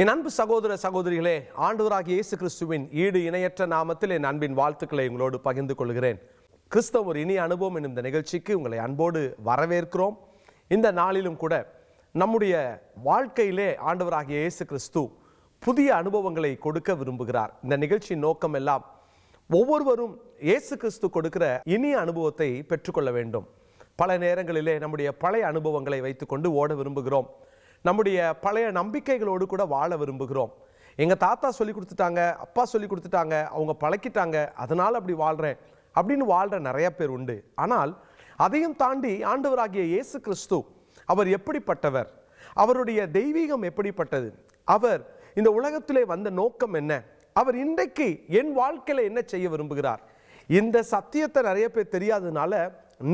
என் அன்பு சகோதர சகோதரிகளே ஆண்டவராக இயேசு கிறிஸ்துவின் ஈடு இணையற்ற நாமத்தில் என் அன்பின் வாழ்த்துக்களை உங்களோடு பகிர்ந்து கொள்கிறேன். கிறிஸ்தவ ஒரு இனிய அனுபவம் என்னும் இந்த நிகழ்ச்சிக்கு உங்களை அன்போடு வரவேற்கிறோம். இந்த நாளிலும் கூட நம்முடைய வாழ்க்கையிலே ஆண்டவராகிய இயேசு கிறிஸ்து புதிய அனுபவங்களை கொடுக்க விரும்புகிறார். இந்த நிகழ்ச்சியின் நோக்கம் எல்லாம் ஒவ்வொருவரும் இயேசு கிறிஸ்து கொடுக்கிற இனிய அனுபவத்தை பெற்றுக்கொள்ள வேண்டும். பல நேரங்களிலே நம்முடைய பழைய அனுபவங்களை வைத்துக்கொண்டு ஓட விரும்புகிறோம். நம்முடைய பழைய நம்பிக்கைகளோடு கூட வாழ விரும்புகிறோம். எங்கள் தாத்தா சொல்லி கொடுத்துட்டாங்க அப்பா சொல்லி கொடுத்துட்டாங்க அவங்க பழக்கிட்டாங்க அதனால் அப்படி வாழ்கிறேன் அப்படின்னு வாழ்கிற நிறைய பேர் உண்டு. ஆனால் அதையும் தாண்டி ஆண்டவராகிய இயேசு கிறிஸ்து அவர் எப்படிப்பட்டவர்? அவருடைய தெய்வீகம் எப்படிப்பட்டது? அவர் இந்த உலகத்திலே வந்த நோக்கம் என்ன? அவர் இன்றைக்கு என் வாழ்க்கையில் என்ன செய்ய விரும்புகிறார்? இந்த சத்தியத்தை நிறைய பேர் தெரியாததுனால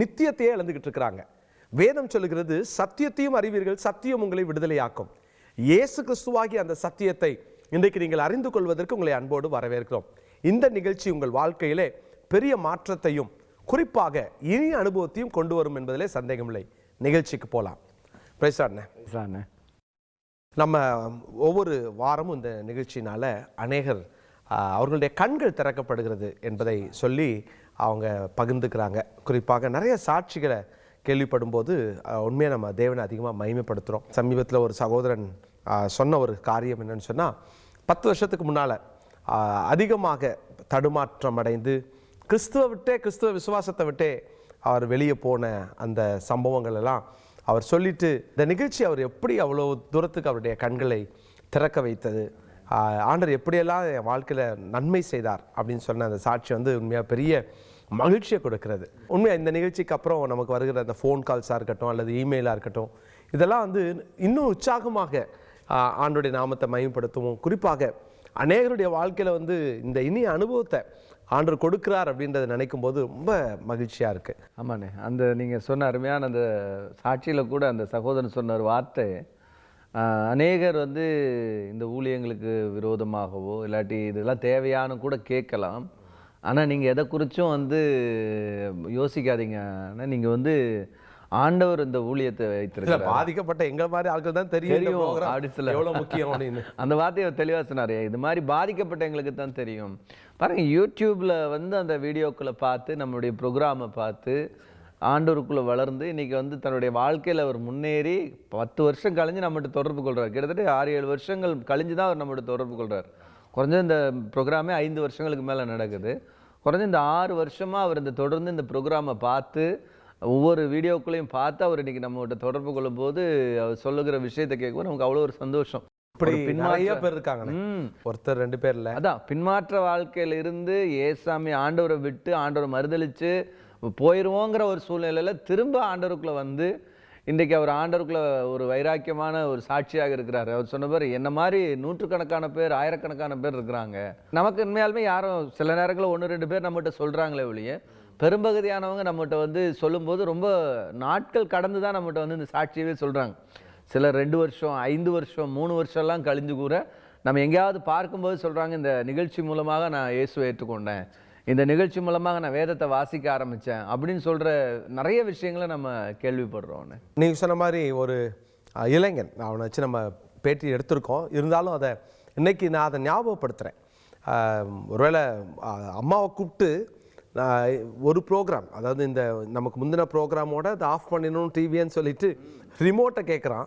நித்தியத்தையே இழந்துக்கிட்டு இருக்கிறாங்க. வேதம் சொல்லுகிறது சத்தியத்தையும் அறிவீர்கள் சத்தியம் உங்களை விடுதலையாக்கும். இயேசு கிறிஸ்துவாகிய அந்த சத்தியத்தை இன்றைக்கு நீங்கள் அறிந்து கொள்வதற்கு உங்களை அன்போடு வரவேற்கிறோம். இந்த நிகழ்ச்சி உங்கள் வாழ்க்கையிலே பெரிய மாற்றத்தையும் குறிப்பாக இனிய அனுபவத்தையும் கொண்டு வரும் என்பதிலே சந்தேகமில்லை. நிகழ்ச்சிக்கு போகலாம் பிரசாட்னே சாண்ணே நம்ம ஒவ்வொரு வாரமும் இந்த நிகழ்ச்சினால அநேகர் அவர்களுடைய கண்கள் திறக்கப்படுகிறது என்பதை சொல்லி அவங்க பகிர்ந்துக்கிறாங்க. குறிப்பாக நிறைய சாட்சிகளை கேள்விப்படும்போது உண்மையாக நம்ம தேவனை அதிகமாக மகிமைப்படுத்துகிறோம் சமீபத்தில் ஒரு சகோதரன் சொன்ன ஒரு காரியம் என்னன்னு சொன்னால் பத்து வருஷத்துக்கு முன்னால் அதிகமாக தடுமாற்றம் அடைந்து கிறிஸ்துவ விட்டே கிறிஸ்துவ விசுவாசத்தை விட்டே அவர் வெளியே போன அந்த சம்பவங்கள் எல்லாம் அவர் சொல்லிட்டு இந்த நிகழ்ச்சி அவர் எப்படி அவ்வளோ தூரத்துக்கு அவருடைய கண்களை திறக்க வைத்தது ஆண்டர் எப்படியெல்லாம் என் வாழ்க்கையில் நன்மை செய்தார் அப்படின்னு சொன்ன அந்த சாட்சி வந்து உண்மையாக பெரிய மகிழ்ச்சியை கொடுக்கிறது. உண்மையாக இந்த நிகழ்ச்சிக்கு அப்புறம் நமக்கு வருகிற அந்த ஃபோன் கால்ஸாக இருக்கட்டும் அல்லது இமெயிலாக இருக்கட்டும் இதெல்லாம் வந்து இன்னும் உற்சாகமாக ஆண்டுடைய நாமத்தை மயப்படுத்துவோம் குறிப்பாக அநேகருடைய வாழ்க்கையில் வந்து இந்த இனிய அனுபவத்தை ஆண்டு கொடுக்கிறார் அப்படின்றத நினைக்கும் போது ரொம்ப மகிழ்ச்சியாக இருக்குது ஆமாண்ணே. அந்த நீங்கள் சொன்ன அருமையான அந்த சாட்சியில் கூட அந்த சகோதரன் சொன்ன ஒரு வார்த்தை அநேகர் வந்து இந்த ஊழியங்களுக்கு விரோதமாகவோ இல்லாட்டி இதெல்லாம் தேவையானு கூட கேட்கலாம். ஆனால் நீங்கள் எதை குறித்தும் வந்து யோசிக்காதீங்க ஆனால் நீங்கள் வந்து ஆண்டவர் இந்த ஊழியத்தை இல்ல வைத்திருக்கிறார். பாதிக்கப்பட்ட எங்க மாதிரி ஆட்கள் தான் தெரியும் சொல்ல. எவ்வளவு முக்கியம் அப்படின்னு. அந்த வார்த்தையை அவர் தெளிவா சொன்னார். இது மாதிரி பாதிக்கப்பட்ட எங்களுக்கு தான் தெரியும். பாருங்க யூடியூப்ல வந்து அந்த வீடியோக்களை பார்த்து நம்மளுடைய ப்ரோக்ராமை பார்த்து ஆண்டவருக்குள்ள வளர்ந்து இன்னைக்கு வந்து தன்னுடைய வாழ்க்கையில அவர் முன்னேறி பத்து வருஷம் கழிஞ்சு நம்மகிட்ட தொடர்பு கொள்றார். கிட்டத்தட்ட ஆறு ஏழு வருஷங்கள் கழிஞ்சு தான் அவர் நம்மகிட்ட தொடர்பு கொள்றார். குறைஞ்ச இந்த ப்ரோக்ராமே ஐந்து வருஷங்களுக்கு மேல நடக்குது. குறைஞ்ச இந்த ஆறு வருஷமா அவர் இந்த தொடர்ந்து இந்த ப்ரோக்ராமை பார்த்து ஒவ்வொரு வீடியோக்களையும் பார்த்து அவர் இன்னைக்கு நம்மகிட்ட தொடர்பு கொள்ளும்போது அவர் சொல்லுகிற விஷயத்தை கேட்கும்போது நமக்கு அவ்வளோ ஒரு சந்தோஷம். இப்படி நிறைய பேர் இருக்காங்க ம். ஒருத்தர் ரெண்டு பேர் இல்ல அதான் பின்மாற்ற வாழ்க்கையில இருந்து ஏசாமி ஆண்டவரை விட்டு ஆண்டவரை மறுதலிச்சு போயிருவோங்கிற ஒரு சூழ்நிலையில திரும்ப ஆண்டவருக்குள்ள வந்து இன்றைக்கு அவர் ஆண்டவருக்குள்ள ஒரு வைராக்கியமான ஒரு சாட்சியாக இருக்கிறார். அவர் சொன்ன பேர் என்ன மாதிரி நூற்றுக்கணக்கான பேர் ஆயிரக்கணக்கான பேர் இருக்கிறாங்க. நமக்கு உண்மையாலுமே யாரும் சில நேரங்களில் ஒன்று ரெண்டு பேர் நம்மகிட்ட சொல்கிறாங்களே ஒழிய பெரும்பகுதியானவங்க நம்மகிட்ட வந்து சொல்லும்போது ரொம்ப நாட்கள் கடந்து தான் நம்மகிட்ட வந்து இந்த சாட்சியவே சொல்கிறாங்க சில ரெண்டு வருஷம் ஐந்து வருஷம் மூணு வருஷம்லாம் கழிஞ்சு கூட நம்ம எங்கேயாவது பார்க்கும்போது சொல்கிறாங்க இந்த நிகழ்ச்சி மூலமாக நான் இயேசுவை ஏற்றுக்கொண்டேன். இந்த நிகழ்ச்சி மூலமாக நான் வேதத்தை வாசிக்க ஆரம்பித்தேன் அப்படின்னு சொல்கிற நிறைய விஷயங்களை நம்ம கேள்விப்படுறோம் நீங்கள் சொன்ன மாதிரி ஒரு இளைஞன் அவனை வச்சு நம்ம பேட்டி எடுத்திருக்கோம். இருந்தாலும் அதை இன்னைக்கு நான் அதை ஞாபகப்படுத்துகிறேன் ஒருவேளை அம்மாவை கூப்பிட்டு ஒரு ப்ரோக்ராம் அதாவது இந்த நமக்கு முந்தின ப்ரோக்ராமோட அதை ஆஃப் பண்ணிடணும் டிவின்னு சொல்லிட்டு ரிமோட்டை கேட்குறான்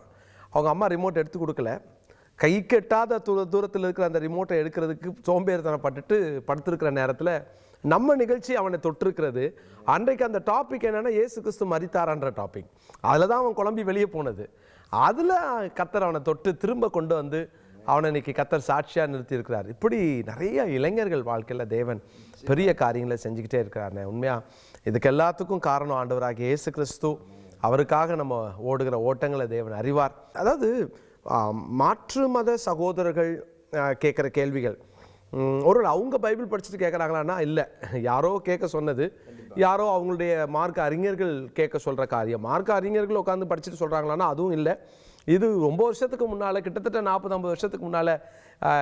அவங்க அம்மா ரிமோட் எடுத்து கொடுக்கல. கை கெட்டாத தூர தூரத்தில் இருக்கிற அந்த ரிமோட்டை எடுக்கிறதுக்கு சோம்பேறித்தனப்பட்டுட்டு படுத்திருக்கிற நேரத்தில் நம்ம நிகழ்ச்சி அவனை தொட்டிருக்கிறது. அன்றைக்கு அந்த டாபிக் என்னென்னா ஏசு கிறிஸ்து மறித்தாரான்ற டாபிக் அதில் தான் அவன் குழம்பி வெளியே போனது. அதில் கத்தர் அவனை தொட்டு திரும்ப கொண்டு வந்து அவனை இன்னைக்கு கத்தர் சாட்சியாக நிறுத்தி இருக்கிறார் இப்படி நிறைய இளைஞர்கள் வாழ்க்கையில் தேவன் பெரிய காரியங்களை செஞ்சுக்கிட்டே இருக்கிறாருண்ணே. உண்மையாக இதுக்கு எல்லாத்துக்கும் காரணம் ஆண்டவராக இயேசு கிறிஸ்து. அவருக்காக நம்ம ஓடுகிற ஓட்டங்களை தேவன் அறிவார். அதாவது மாற்று மத சகோதரர்கள் கேட்குற கேள்விகள். ஒரு அவங்க பைபிள் படிச்சுட்டு கேட்குறாங்களான்னா இல்லை. யாரோ கேட்க சொன்னது. யாரோ அவங்களுடைய மார்க்க அறிஞர்கள் கேட்க சொல்கிற காரியம். மார்க்க அறிஞர்கள் உட்காந்து படிச்சுட்டு சொல்கிறாங்களான்னா அதுவும் இல்லை. இது ரொம்ப வருஷத்துக்கு முன்னால் கிட்டத்தட்ட நாற்பது ஐம்பது வருஷத்துக்கு முன்னால்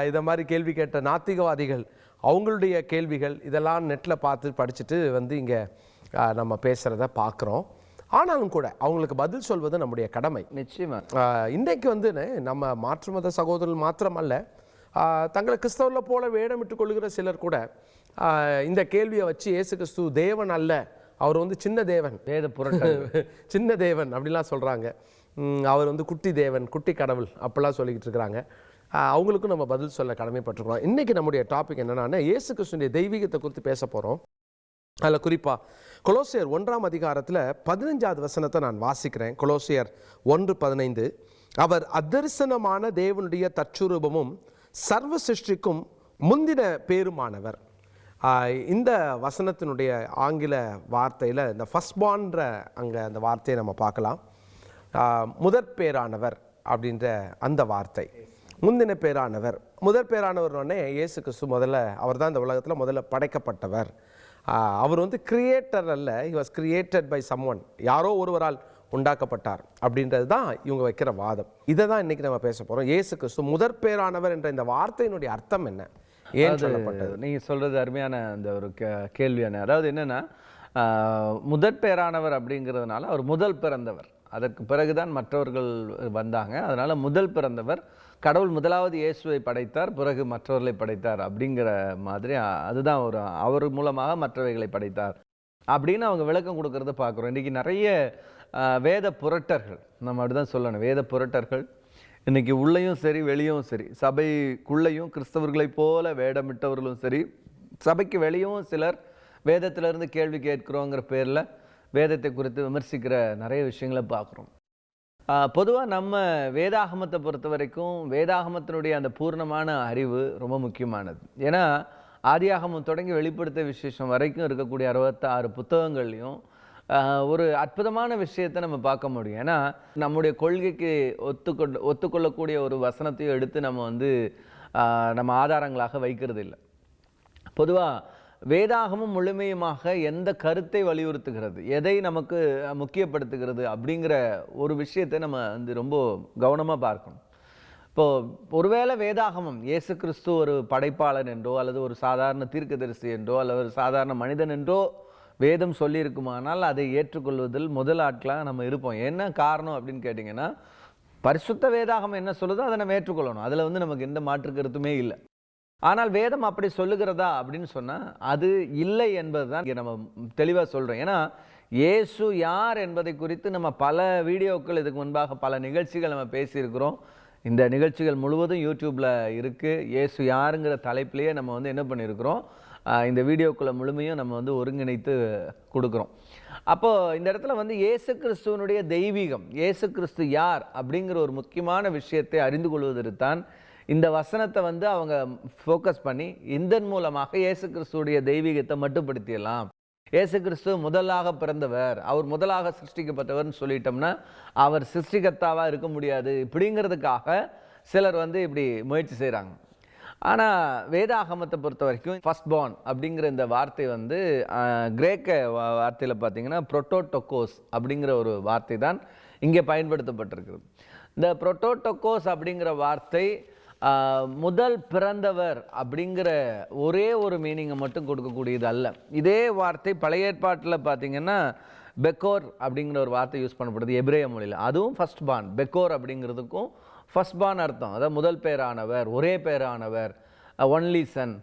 இதை மாதிரி கேள்வி கேட்ட நாத்திகவாதிகள் அவங்களுடைய கேள்விகள் இதெல்லாம் நெட்டில் பார்த்து படிச்சுட்டு வந்து இங்கே நம்ம பேசுகிறத பார்க்குறோம் ஆனாலும் கூட அவங்களுக்கு பதில் சொல்வது நம்முடைய கடமை. நிச்சயமா. ஆஹ் இன்றைக்கு வந்து நம்ம மாற்று மத சகோதரர்கள் மாத்திரமல்ல தங்களை கிறிஸ்தவர்களை போல வேடமிட்டு கொள்கிற சிலர் கூட இந்த கேள்வியை வச்சு இயேசு கிறிஸ்து தேவன் அல்ல அவர் வந்து சின்ன தேவன். வேத புரட்டல் சின்ன தேவன் அப்படிலாம் சொல்கிறாங்க அவர் வந்து குட்டி தேவன் குட்டி கடவுள் அப்படிலாம் சொல்லிக்கிட்டு இருக்கிறாங்க அவங்களுக்கும் நம்ம பதில் சொல்ல கடமைப்பட்டிருக்கிறோம். இன்னைக்கு நம்முடைய டாபிக் என்னன்னா இயேசு கிறிஸ்துடைய தெய்வீகத்தை குறித்து பேச போகிறோம் அதில் குறிப்பாக கொலோசியர் ஒன்றாம் அதிகாரத்தில் பதினஞ்சாவது வசனத்தை நான் வாசிக்கிறேன். கொலோசியர் ஒன்று பதினைந்து. அவர் அதரிசனமான தேவனுடைய தச்சுரூபமும் சர்வ சிருஷ்டிக்கும் முந்தின பேருமானவர். இந்த வசனத்தினுடைய ஆங்கில வார்த்தையில் இந்த ஃபஸ்ட் பான்ற அங்கே அந்த வார்த்தையை நம்ம பார்க்கலாம். முதற் பேரானவர் அப்படின்ற அந்த வார்த்தை. முந்தின பேரானவர். முதற் பேரானவர்னே இயேசு கிறிஸ்து முதல்ல அவர் தான் இந்த உலகத்தில் முதல்ல படைக்கப்பட்டவர். அவர் வந்து கிரியேட்டர் அல்ல. He was created by someone. யாரோ ஒருவரால் உண்டாக்கப்பட்டார் அப்படின்றது தான் இவங்க வைக்கிற வாதம். இதை தான் இன்னைக்கு நம்ம பேச போகிறோம் இயேசு கிறிஸ்து முதற் பேரானவர் என்ற இந்த வார்த்தையினுடைய அர்த்தம் என்ன? ஏன் சொல்லப்பட்டது? நீங்க சொல்றது அருமையான அந்த ஒரு கே- கேள்வியான அதாவது என்னன்னா முதற் பேரானவர் அப்படிங்கிறதுனால அவர் முதல் பிறந்தவர். அதற்கு பிறகுதான் மற்றவர்கள் வந்தாங்க. அதனால முதல் பிறந்தவர் கடவுள் முதலாவது இயேசுவை படைத்தார் பிறகு மற்றவர்களை படைத்தார் அப்படிங்கிற மாதிரி அதுதான் ஒரு அவர் மூலமாக மற்றவைகளை படைத்தார். அப்படின்னு அவங்க விளக்கம் கொடுக்கறத பார்க்குறோம். இன்றைக்கி நிறைய வேத புரட்டர்கள் நம்ம அப்படிதான் சொல்லணும். வேத புரட்டர்கள் இன்னைக்கு உள்ளேயும் சரி வெளியும் சரி சபைக்குள்ளேயும் கிறிஸ்தவர்களைப் போல வேடமிட்டவர்களும் சரி சபைக்கு வெளியும் சிலர் வேதத்திலிருந்து கேள்வி கேட்குறோங்கிற பேரில் வேதத்தை குறித்து விமர்சிக்கிற நிறைய விஷயங்களை பார்க்குறோம். பொதுவாக நம்ம வேதாகமத்தை பொறுத்த வரைக்கும் வேதாகமத்தினுடைய அந்த பூர்ணமான அறிவு ரொம்ப முக்கியமானது. ஏன்னா ஆதியாகமம் தொடங்கி வெளிப்படுத்த விசேஷம் வரைக்கும் இருக்கக்கூடிய அறுபத்தாறு புத்தகங்கள்லையும் ஒரு அற்புதமான விஷயத்தை நம்ம பார்க்க முடியும். ஏன்னா நம்முடைய கொள்கைக்கு ஒத்துக்கொண்டு ஒத்துக்கொள்ளக்கூடிய ஒரு வசனத்தையும் எடுத்து நம்ம வந்து நம்ம ஆதாரங்களாக வைக்கிறது இல்லை பொதுவாக வேதாகமும் முழுமையுமாக எந்த கருத்தை வலியுறுத்துகிறது எதை நமக்கு முக்கியப்படுத்துகிறது அப்படிங்கிற ஒரு விஷயத்தை நம்ம வந்து ரொம்ப கவனமாக பார்க்கணும். இப்போ ஒருவேளை வேதாகமம் இயேசு கிறிஸ்து ஒரு படைப்பாளன் என்றோ அல்லது ஒரு சாதாரண தீர்க்கதரிசி என்றோ அல்லது ஒரு சாதாரண மனிதன் என்றோ வேதம் சொல்லியிருக்குமானால் அதை ஏற்றுக்கொள்வதில் முதல் ஆட்களாக நம்ம இருப்போம். என்ன காரணம் அப்படின்னு கேட்டிங்கன்னா பரிசுத்த வேதாகமம் என்ன சொல்லுதோ அதை நம்ம ஏற்றுக்கொள்ளணும். அதில் வந்து நமக்கு எந்த மாற்று கருத்துமே இல்லை. ஆனால் வேதம் அப்படி சொல்லுகிறதா அப்படின்னு சொன்னால் அது இல்லை என்பது தான் நம்ம தெளிவாக சொல்கிறோம் ஏன்னா இயேசு யார் என்பதை குறித்து நம்ம பல வீடியோக்கள் இதுக்கு முன்பாக பல நிகழ்ச்சிகள் நம்ம பேசியிருக்கிறோம். இந்த நிகழ்ச்சிகள் முழுவதும் யூடியூப்பில் இருக்குது இயேசு யாருங்கிற தலைப்பிலேயே நம்ம வந்து என்ன பண்ணியிருக்கிறோம் இந்த வீடியோக்குள்ள முழுமையும் நம்ம வந்து ஒருங்கிணைத்து கொடுக்குறோம். அப்போது இந்த இடத்துல வந்து இயேசு கிறிஸ்துவனுடைய தெய்வீகம் இயேசு கிறிஸ்து யார் அப்படிங்கிற ஒரு முக்கியமான விஷயத்தை அறிந்து கொள்வதற்கு தான் இந்த வசனத்தை வந்து அவங்க ஃபோக்கஸ் பண்ணி இதன் மூலமாக இயேசு கிறிஸ்துடைய தெய்வீகத்தை மட்டுப்படுத்திடலாம். இயேசு கிறிஸ்து முதலாக பிறந்தவர் அவர் முதலாக சிருஷ்டிக்கப்பட்டவர்னு சொல்லிட்டோம்னா அவர் சிருஷ்டிகர்த்தாவாக இருக்க முடியாது. இப்படிங்கிறதுக்காக சிலர் வந்து இப்படி முயற்சி செய்கிறாங்க ஆனால் வேதாகமத்தை பொறுத்த வரைக்கும் ஃபஸ்ட் பார்ன் அப்படிங்கிற இந்த வார்த்தை வந்து கிரேக்க வார்த்தையில் பார்த்தீங்கன்னா புரோட்டோடொக்கோஸ் அப்படிங்கிற ஒரு வார்த்தை தான் இங்கே பயன்படுத்தப்பட்டிருக்கிறது. இந்த புரோட்டோடொக்கோஸ் அப்படிங்கிற வார்த்தை முதல் பிறந்தவர் அப்படிங்கிற ஒரே ஒரு மீனிங்கை மட்டும் கொடுக்கக்கூடியது அல்ல. இதே வார்த்தை பழைய ஏற்பாட்டில் பார்த்தீங்கன்னா பெக்கோர் அப்படிங்கிற ஒரு வார்த்தை யூஸ் பண்ணப்படுது எபிரேய மொழியில். அதுவும் ஃபர்ஸ்ட் பான் பெக்கோர் அப்படிங்கிறதுக்கும் ஃபர்ஸ்ட் பான் அர்த்தம். அதாவது முதல் பேரானவர் ஒரே பேரானவர் only son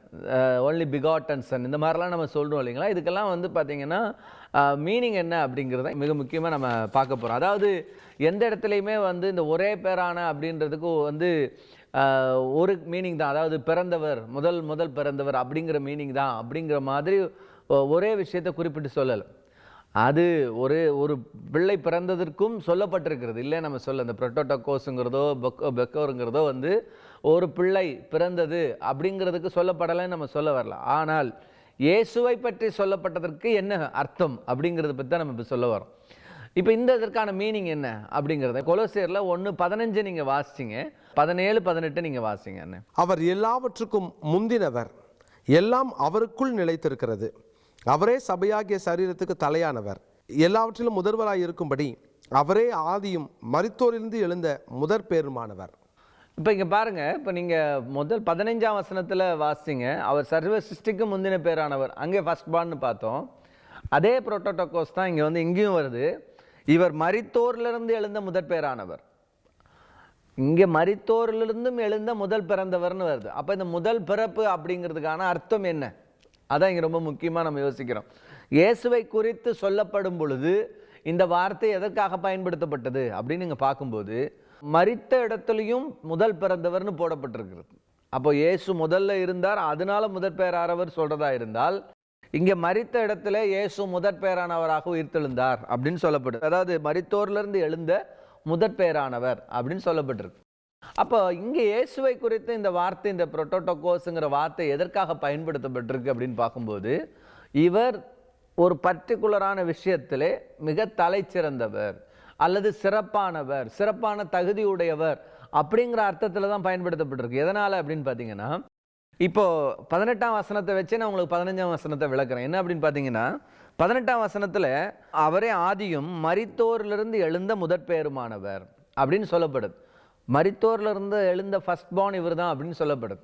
only begotten son இந்த மாதிரிலாம் நம்ம சொல்கிறோம் இல்லைங்களா? இதுக்கெல்லாம் வந்து பார்த்திங்கன்னா மீனிங் என்ன அப்படிங்கிறத மிக முக்கியமாக நம்ம பார்க்க போகிறோம் அதாவது எந்த இடத்துலையுமே வந்து இந்த ஒரே பேரான அப்படின்றதுக்கு வந்து ஒரு மீனிங் தான். அதாவது பிறந்தவர் முதல் முதல் பிறந்தவர் அப்படிங்கிற மீனிங் தான். அப்படிங்கிற மாதிரி ஒ- ஒரே விஷயத்தை குறிப்பிட்டு சொல்லலை. அது ஒரு ஒரு பிள்ளை பிறந்ததற்கும் சொல்லப்பட்டிருக்கிறது. இல்லை நம்ம சொல்ல இந்த ப்ரொட்டோட்டோகோஸுங்கிறதோ பெக்கோ பெக்கோருங்கிறதோ வந்து ஒரு பிள்ளை பிறந்தது அப்படிங்கிறதுக்கு சொல்லப்படலைன்னு நம்ம சொல்ல வரல. ஆனால் இயேசுவை பற்றி சொல்லப்பட்டதற்கு என்ன அர்த்தம் அப்படிங்கிறத பற்றி தான் நம்ம இப்போ சொல்ல வரோம் இப்போ இந்த இதற்கான மீனிங் என்ன அப்படிங்கிறத கொலோசியரில் ஒன்று பதினஞ்சு நீங்கள் வாசிச்சிங்க பதினேழு பதினெட்டு நீங்கள் வாசிங்க அண்ணே. அவர் எல்லாவற்றுக்கும் முந்தினவர் எல்லாம் அவருக்குள் நிலைத்திருக்கிறது. அவரே சபையாகிய சரீரத்துக்கு தலையானவர். எல்லாவற்றிலும் முதல்வராய் இருக்கும்படி அவரே ஆதியும் மரித்தோரிலிருந்து எழுந்த முதற் பேருமானவர். இப்போ இங்கே பாருங்க இப்போ நீங்கள் முதல் பதினைஞ்சாம் வசனத்தில் வாசிங்க. அவர் சர்வ சிருஷ்டிக்கு முந்தின பேரானவர். அங்கே ஃபர்ஸ்ட் பார்ன்னு பார்த்தோம். அதே புரோட்டோட்டோகோஸ் தான் இங்கே வந்து இங்கேயும் வருது. இவர் மரித்தோரிலிருந்து எழுந்த முதற் பேரானவர். இங்கே மரித்தோரிலிருந்தும் எழுந்த முதல் பிறந்தவர்னு வருது. அப்போ இந்த முதல் பிறப்பு அப்படிங்கிறதுக்கான அர்த்தம் என்ன? அதான் இங்கே ரொம்ப முக்கியமாக நம்ம யோசிக்கிறோம். இயேசுவை குறித்து சொல்லப்படும் பொழுது இந்த வார்த்தை எதற்காக பயன்படுத்தப்பட்டது அப்படின்னு நீங்கள் பார்க்கும்போது மறித்த இடத்துலையும் முதல் பிறந்தவர்னு போடப்பட்டிருக்கிறது. அப்போ இயேசு முதல்ல இருந்தார் அதனால முதற் பேரானவர் சொல்கிறதா இருந்தால் இங்கே மறித்த இடத்துல இயேசு முதற் பெயரானவராக உயிர்த்தெழுந்தார் அப்படின்னு சொல்லப்படுது. அதாவது மறித்தோர்லேருந்து எழுந்த முதற் பெயரானவர் அப்படின்னு சொல்லப்பட்டிருக்கு. அப்போ இங்கே இயேசுவை குறித்து இந்த வார்த்தை இந்த புரோட்டோட்டோகோஸுங்கிற வார்த்தை எதற்காக பயன்படுத்தப்பட்டிருக்கு அப்படின்னு பார்க்கும்போது இவர் ஒரு பர்டிகுலரான விஷயத்திலே மிக தலை சிறந்தவர் அல்லது சிறப்பானவர் சிறப்பான தகுதி உடையவர் அப்படிங்கிற அர்த்தத்தில் தான் பயன்படுத்தப்பட்டிருக்கு. எதனால் அப்படின்னு பார்த்தீங்கன்னா இப்போ பதினெட்டாம் வசனத்தை வச்சு நான் உங்களுக்கு பதினஞ்சாம் வசனத்தை விளக்குறேன். என்ன அப்படின்னு பார்த்தீங்கன்னா பதினெட்டாம் வசனத்தில் அவரே ஆதியும் மரித்தோரிலிருந்து எழுந்த முதற்பெயருமானவர் அப்படின்னு சொல்லப்படுது. மரித்தோர்லேருந்து எழுந்த ஃபர்ஸ்ட் பார்ன் இவர் தான் அப்படின்னு சொல்லப்படுது.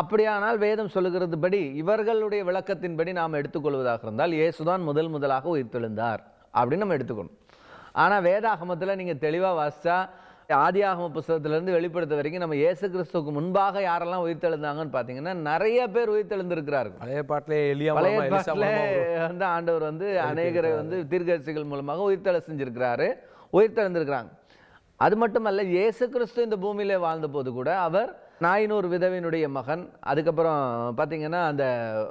அப்படியானால் வேதம் சொல்லுகிறது படி இவர்களுடைய விளக்கத்தின்படி நாம் எடுத்துக்கொள்வதாக இருந்தால் இயேசுதான் முதல் முதலாக உயிர்த்தெழுந்தார் அப்படின்னு நம்ம எடுத்துக்கணும். ஆனால் வேதாகமத்தில் நீங்கள் தெளிவாக வாசித்தா ஆதியாகம புஸ்தகத்திலேருந்து வெளிப்படுத்த வரைக்கும் நம்ம இயேசு கிறிஸ்துவுக்கு முன்பாக யாரெல்லாம் உயிர்த்தெழுந்தாங்கன்னு பார்த்தீங்கன்னா நிறைய பேர் உயிர்த்தெழுந்திருக்கிறார்கள். பழைய பாட்டிலே எலியா பழைய பாட்டில். வந்து ஆண்டவர் வந்து அநேகரை வந்து தீர்க்கதரிசிகள் மூலமாக உயிர்த்தெழ செஞ்சிருக்கிறாரு உயிர்த்தெழுந்திருக்கிறாங்க. அது மட்டுமல்ல இயேசு கிறிஸ்து இந்த பூமியிலே வாழ்ந்தபோது கூட அவர் நாயினூர் விதவினுடைய மகன் அதுக்கப்புறம் பார்த்தீங்கன்னா அந்த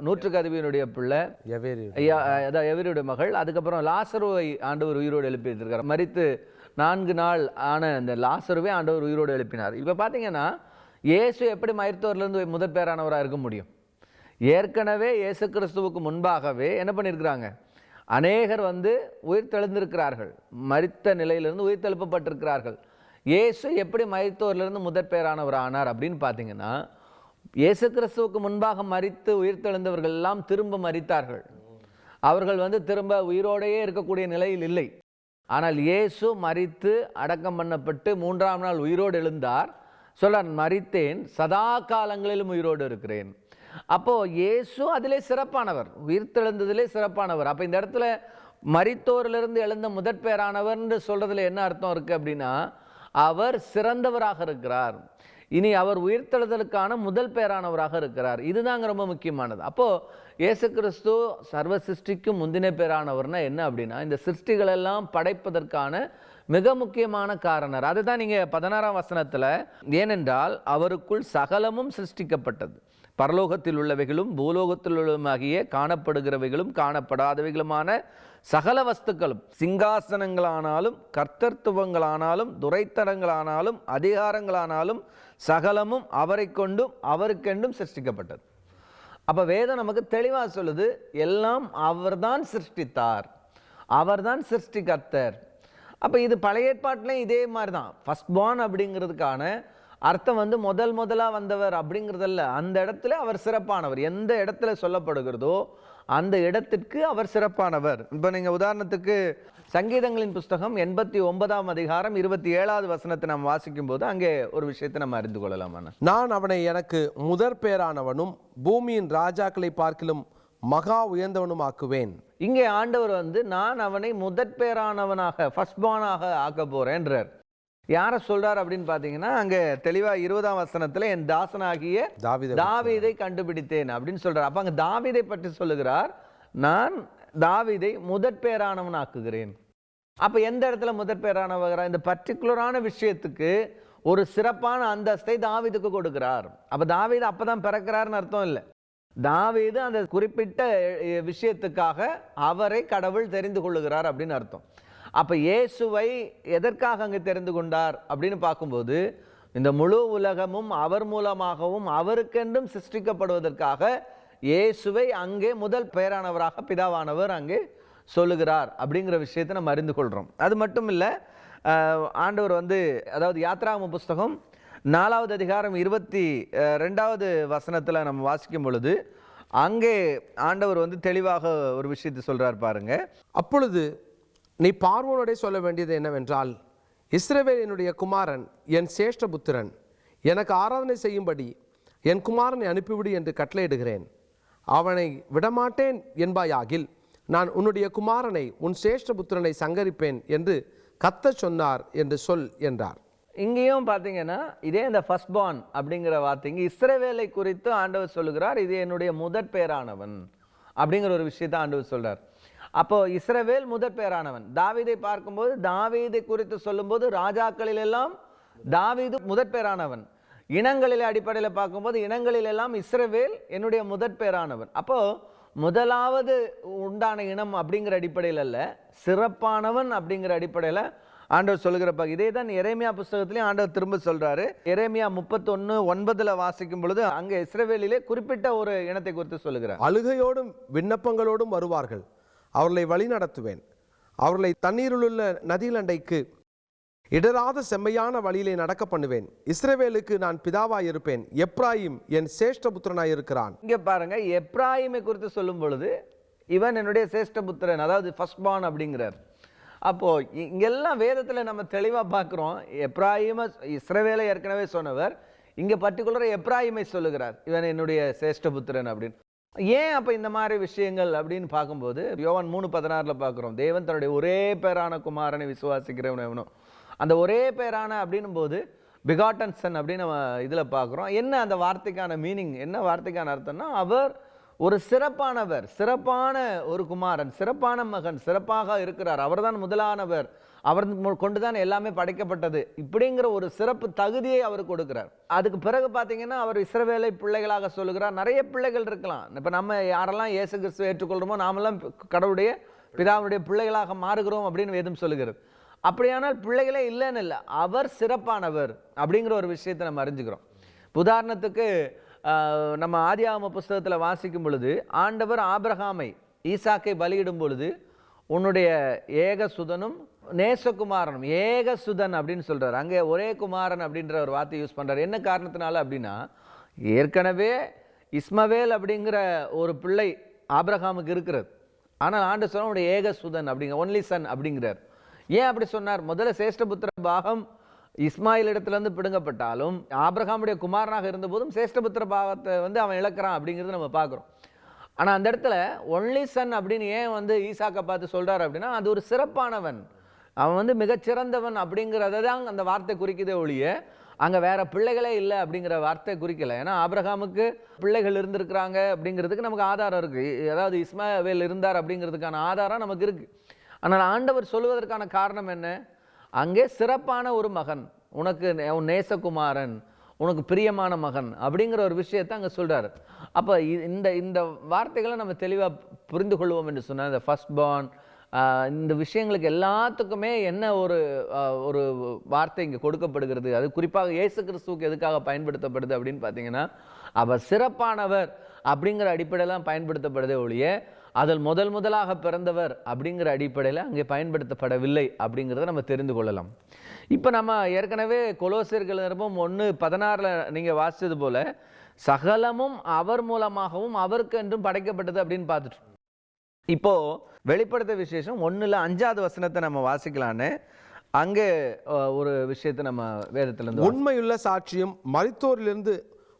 நூற்றுக்கதவியினுடைய பிள்ளை எவேரி ஐயா அதான் எவருடைய மகள் அதுக்கப்புறம் லாசருவை ஆண்டவர் உயிரோடு எழுப்பி வச்சிருக்கார் மரித்து நான்கு நாள் ஆன அந்த லாசருவே ஆண்டவர் உயிரோடு எழுப்பினார். இப்போ பார்த்தீங்கன்னா இயேசு எப்படி மயத்தோர்லேருந்து முதற் பேரானவராக இருக்க முடியும்? ஏற்கனவே இயேசு கிறிஸ்துவுக்கு முன்பாகவே என்ன பண்ணியிருக்கிறாங்க அநேகர் வந்து உயிர்த்தெழுந்திருக்கிறார்கள். மறித்த நிலையிலிருந்து உயிர்த்தெழுப்பப்பட்டிருக்கிறார்கள். இயேசு எப்படி மரித்தோரிலிருந்து முதற் பேரானவர் ஆனார் அப்படின்னு பார்த்தீங்கன்னா இயேசு கிறிஸ்துவுக்கு முன்பாக மறித்து உயிர்த்தெழுந்தவர்கள் எல்லாம் திரும்ப மறித்தார்கள் அவர்கள் வந்து திரும்ப உயிரோடையே இருக்கக்கூடிய நிலையில் இல்லை. ஆனால் இயேசு மறித்து அடக்கம் பண்ணப்பட்டு மூன்றாம் நாள் உயிரோடு எழுந்தார். சொல்றார் மறித்தேன் சதா காலங்களிலும் உயிரோடு இருக்கிறேன். அப்போது இயேசு அதிலே சிறப்பானவர் உயிர்த்தெழுந்ததிலே சிறப்பானவர். அப்போ இந்த இடத்துல மறித்தோரிலிருந்து எழுந்த முதற் பேரானவர்னு சொல்கிறதுல என்ன அர்த்தம் இருக்குது அப்படின்னா அவர் சிறந்தவராக இருக்கிறார். இனி அவர் உயிர்த்தெழுதலுக்கான முதல் பேரானவராக இருக்கிறார். இதுதாங்க ரொம்ப முக்கியமானது. அப்போது இயேசு கிறிஸ்து சர்வ சிருஷ்டிக்கும் முந்தின பேரானவர்னா என்ன அப்படின்னா இந்த சிருஷ்டிகள் எல்லாம் படைப்பதற்கான மிக முக்கியமான காரணர். அதுதான் நீங்க பதினாறாம் வசனத்துல ஏனென்றால் அவருக்குள் சகலமும் சிருஷ்டிக்கப்பட்டது. பரலோகத்தில் உள்ளவைகளும் பூலோகத்தில் உள்ளதுமாகிய காணப்படுகிறவைகளும் காணப்படாதவைகளுமான சகல வஸ்துக்களும் சிங்காசனங்களானாலும் கர்த்தத்துவங்களானாலும் துரைத்தனங்களானாலும் அதிகாரங்களானாலும் சகலமும் அவரை கொண்டும் அவருக்கெண்டும் சிருஷ்டிக்கப்பட்டது. அப்போ வேதம் நமக்கு தெளிவாக சொல்லுது எல்லாம் அவர்தான் சிருஷ்டித்தார். அவர்தான் சிருஷ்டிகர்த்தர். அப்போ இது பழைய ஏற்பாட்டிலையும் இதே மாதிரி தான் ஃபஸ்ட் பார்ன் அப்படிங்கிறதுக்கான அர்த்தம் வந்து முதல் முதலாக வந்தவர் அப்படிங்கிறதல்ல. அந்த இடத்துல அவர் சிறப்பானவர். எந்த இடத்துல சொல்லப்படுகிறதோ அந்த இடத்திற்கு அவர் சிறப்பானவர். இப்போ நீங்கள் உதாரணத்துக்கு சங்கீதங்களின் புஸ்தகம் எண்பத்தி ஒன்பதாம் அதிகாரம் இருபத்தி ஏழாவது வசனத்தை நாம் வாசிக்கும் போது அங்கே ஒரு விஷயத்தை நம்ம அறிந்து கொள்ளலாம். நான் அவனை எனக்கு முதற் பேரானவனும் பூமியின் ராஜாக்களை பார்க்கிலும் மகா உயர்ந்தவனும் ஆக்குவேன் இங்கே ஆண்டவர் வந்து நான் அவனை முதற் பேரானவனாக ஃபர்ஸ்ட் பார்னாக ஆக்க போறேன்றார். யாரை சொல்றார் அப்படின்னு பார்த்தீங்கன்னா அங்கே தெளிவாக இருபதாம் வசனத்தில் என் தாசனாகிய தாவீதை தாவீதை கண்டுபிடித்தேன் அப்படின்னு சொல்றார். அப்ப அங்க தாவீதை பற்றி சொல்லுகிறார் நான் தாவிதை முதற் பேரானவன் ஆக்குகிறேன் அப்போ எந்த இடத்துல முதற் இந்த பர்டிகுலரான விஷயத்துக்கு ஒரு சிறப்பான அந்தஸ்தை தாவீதுக்கு கொடுக்கிறார். அப்போ தாவீது அப்பதான் பிறக்கிறாருன்னு அர்த்தம் இல்லை. தாவீது அந்த குறிப்பிட்ட விஷயத்துக்காக அவரை கடவுள் தெரிந்து கொள்ளுகிறார் அப்படின்னு அர்த்தம். அப்போ இயேசுவை எதற்காக அங்கே தெரிந்து கொண்டார் அப்படின்னு பார்க்கும்போது இந்த முழு உலகமும் அவர் மூலமாகவும் அவருக்கென்றும் சிருஷ்டிக்கப்படுவதற்காக இயேசுவை அங்கே முதல் பெயரானவராக பிதாவானவர் அங்கே சொல்லுகிறார் அப்படிங்கிற விஷயத்தை நம்ம அறிந்து கொள்கிறோம் அது மட்டும் இல்லை ஆண்டவர் வந்து அதாவது யாத்ராம புஸ்தகம் நாலாவது அதிகாரம் இருபத்தி ரெண்டாவது வசனத்தில் நம்ம வாசிக்கும் பொழுது அங்கே ஆண்டவர் வந்து தெளிவாக ஒரு விஷயத்தை சொல்கிறார் பாருங்க. அப்பொழுது நீ பார்வோனோடே சொல்ல வேண்டியது என்னவென்றால் இஸ்ரவேலினுடைய குமாரன் என் சேஷ்டபுத்திரன் எனக்கு ஆராதனை செய்யும்படி என் குமாரனை அனுப்பிவிடு என்று கட்டளையிடுகிறேன். அவனை விடமாட்டேன் என்பாயாகில் நான் உன்னுடைய குமாரனை உன் சேஷ்டபுத்திரனை சங்கரிப்பேன் என்று கத்தச் சொன்னார் என்று சொல் என்றார். இங்கேயும் பார்த்தீங்கன்னா இதே இந்த ஃபஸ்ட் பார்ன் அப்படிங்கிற வார்த்தைங்க இஸ்ரவேலை குறித்து ஆண்டவர் சொல்லுகிறார் இது என்னுடைய முதற் பேரானவன் அப்படிங்கிற ஒரு விஷயத்தை ஆண்டவர் சொல்கிறார் அப்போது இஸ்ரவேல் முதற் பேரானவன் தாவீதை பார்க்கும்போது தாவீதை குறித்து சொல்லும்போது ராஜாக்களில் எல்லாம் தாவீது முதற் பேரானவன் இனங்களில் அடிப்படையில் பார்க்கும்போது இனங்களில் எல்லாம் இஸ்ரவேல் என்னுடைய முதற் பேரானவன். அப்போ முதலாவது உண்டான இனம் அப்படிங்கிற அடிப்படையில் அல்ல சிறப்பானவன் அப்படிங்கிற அடிப்படையில் ஆண்டவர் சொல்லுகிறப்ப இதே தான் எரேமியா புஸ்தகத்திலையும் ஆண்டவர் திரும்ப சொல்கிறாரு எரேமியா முப்பத்தொன்று ஒன்பதில் வாசிக்கும் பொழுது அங்கே இஸ்ரவேலிலே குறிப்பிட்ட ஒரு இனத்தை குறித்து சொல்லுகிறார். அழுகையோடும் விண்ணப்பங்களோடும் வருவார்கள். அவர்களை வழிநடத்துவேன். அவர்களை தண்ணீரிலுள்ள நதியிலண்டைக்கு இடராத செம்மையான வழியிலே நடக்க பண்ணுவேன். இஸ்ரவேலுக்கு நான் பிதாவா இருப்பேன் எப்ராஹிம் என் சேஷ்டபுத்திரனாய் இருக்கிறான். இங்க பாருங்க எப்ராஹிமை குறித்து சொல்லும் பொழுது இவன் என்னுடைய சேஷ்டபுத்திரன் அதாவது ஃபர்ஸ்ட் பான் அப்படிங்கிறார். அப்போ இங்கெல்லாம் வேதத்தில் நம்ம தெளிவாக பார்க்குறோம் எப்ராஹிமை இஸ்ரவேலை ஏற்கனவே சொன்னவர் இங்கே பர்டிகுலராக எப்ராஹிமை சொல்லுகிறார் இவன் என்னுடைய சேஷ்டபுத்திரன் அப்படின்னு. ஏன் அப்போ இந்த மாதிரி விஷயங்கள் அப்படின்னு பார்க்கும்போது யோவான் மூணு பதினாறில் பார்க்குறோம் தேவன் தன்னுடைய ஒரே பேரான குமாரனை விசுவாசிக்கிறவன் எவனும் அந்த ஒரே பேரான அப்படின்னும் போது பிகாட்டன் சன் அப்படின்னு நம்ம இதில் பார்க்குறோம். என்ன அந்த வார்த்தைக்கான மீனிங் என்ன வார்த்தைக்கான அர்த்தம்னா அவர் ஒரு சிறப்பானவர் சிறப்பான ஒரு குமாரன் சிறப்பான மகன் சிறப்பாக இருக்கிறார். அவர்தான் முதலானவர். அவர் கொண்டு தான் எல்லாமே படைக்கப்பட்டது. இப்படிங்கிற ஒரு சிறப்பு தகுதியை அவர் கொடுக்கிறார். அதுக்கு பிறகு பார்த்தீங்கன்னா அவர் இஸ்ரவேலை பிள்ளைகளாக சொல்லுகிறார். நிறைய பிள்ளைகள் இருக்கலாம். இப்போ நம்ம யாரெல்லாம் இயேசு கிறிஸ்துவை ஏற்றுக்கொள்கிறோமோ நாமெல்லாம் கடவுளுடைய பிதாவுடைய பிள்ளைகளாக மாறுகிறோம் அப்படின்னு வேதம் சொல்லுகிறது. அப்படியானால் பிள்ளைகளே இல்லைன்னு இல்லை அவர் சிறப்பானவர் அப்படிங்கிற ஒரு விஷயத்தை நம்ம அறிஞ்சுக்கிறோம். உதாரணத்துக்கு நம்ம ஆதியாம புஸ்தகத்தில் வாசிக்கும் பொழுது ஆண்டவர் ஆபிரகாமை ஈசாக்கை பலியிடும் பொழுது உன்னுடைய ஏக சுதனும் நேசகுமாரனும் ஏக சுதன் அப்படின்னு சொல்கிறார் அங்கே ஒரே குமாரன் அப்படின்ற ஒரு வார்த்தை யூஸ் பண்ணுறார் என்ன காரணத்தினால அப்படின்னா ஏற்கனவே இஸ்மவேல் அப்படிங்கிற ஒரு பிள்ளை ஆபிரகாமுக்கு இருக்கிறது. ஆனால் ஆண்டு சொன்ன உன்னுடைய ஏக சுதன் அப்படிங்கிற ஒன்லி சன் அப்படிங்கிறார். ஏன் அப்படி சொன்னார்? முதல்ல சேஷ்டபுத்திர பாகம் இஸ்மாயில் இடத்துலேருந்து பிடுங்கப்பட்டாலும் ஆப்ரஹாமுடைய குமாரனாக இருந்தபோதும் சேஷ்டபுத்திர பாகத்தை வந்து அவன் இழக்கிறான் அப்படிங்கிறது நம்ம பார்க்குறோம். ஆனால் அந்த இடத்துல ஒன்லி சன் அப்படின்னு ஏன் வந்து ஈசாக்கை பார்த்து சொல்கிறார் அப்படின்னா அது ஒரு சிறப்பானவன். அவன் வந்து மிகச்சிறந்தவன் அப்படிங்கிறத தான் அந்த வார்த்தை குறிக்குதே ஒழிய அங்கே வேற பிள்ளைகளே இல்லை அப்படிங்கிற வார்த்தை குறிக்கல. ஏன்னா ஆபிரகாமுக்கு பிள்ளைகள் இருந்திருக்கிறாங்க அப்படிங்கிறதுக்கு நமக்கு ஆதாரம் இருக்குது அதாவது இஸ்மாவேல் இருந்தார் அப்படிங்கிறதுக்கான ஆதாரம் நமக்கு இருக்குது ஆனால் ஆண்டவர் சொல்வதற்கான காரணம் என்ன? அங்கே சிறப்பான ஒரு மகன் உனக்கு நே- உன் நேசகுமாரன் உனக்கு பிரியமான மகன் அப்படிங்கிற ஒரு விஷயத்தை அங்கே சொல்கிறார் அப்போ இந்த இந்த வார்த்தைகளை நம்ம தெளிவாக புரிந்து கொள்வோம் என்று சொன்னால் இந்த ஃபர்ஸ்ட் பார்ன் இந்த விஷயங்களுக்கு எல்லாத்துக்குமே என்ன ஒரு ஒரு வார்த்தை இங்கே கொடுக்கப்படுகிறது? அது குறிப்பாக இயேசு கிறிஸ்துவுக்கு எதுக்காக பயன்படுத்தப்படுது அப்படின்னு பார்த்தீங்கன்னா அவர் சிறப்பானவர் அப்படிங்கிற அடிப்படையெல்லாம் பயன்படுத்தப்படுதே ஒழிய அதில் முதல் முதலாக பிறந்தவர் அப்படிங்கிற அடிப்படையில் அங்கே பயன்படுத்தப்படவில்லை அப்படிங்கிறத நம்ம தெரிந்து கொள்ளலாம். இப்போ நம்ம ஏற்கனவே கொலோசியர்கள் நிருபம் ஒன்று பதினாறில் நீங்கள் வாசித்தது போல சகலமும் அவர் மூலமாகவும் அவருக்கு என்றும் படைக்கப்பட்டது அப்படின்னு பார்த்துட்டு இப்போது வெளிப்படுத்த விசேஷம் ஒன்றில் அஞ்சாவது வசனத்தை நம்ம வாசிக்கலான்னு அங்கே ஒரு விஷயத்தை நம்ம வேதத்திலிருந்து உண்மையுள்ள சாட்சியும் மருத்துவரிலிருந்து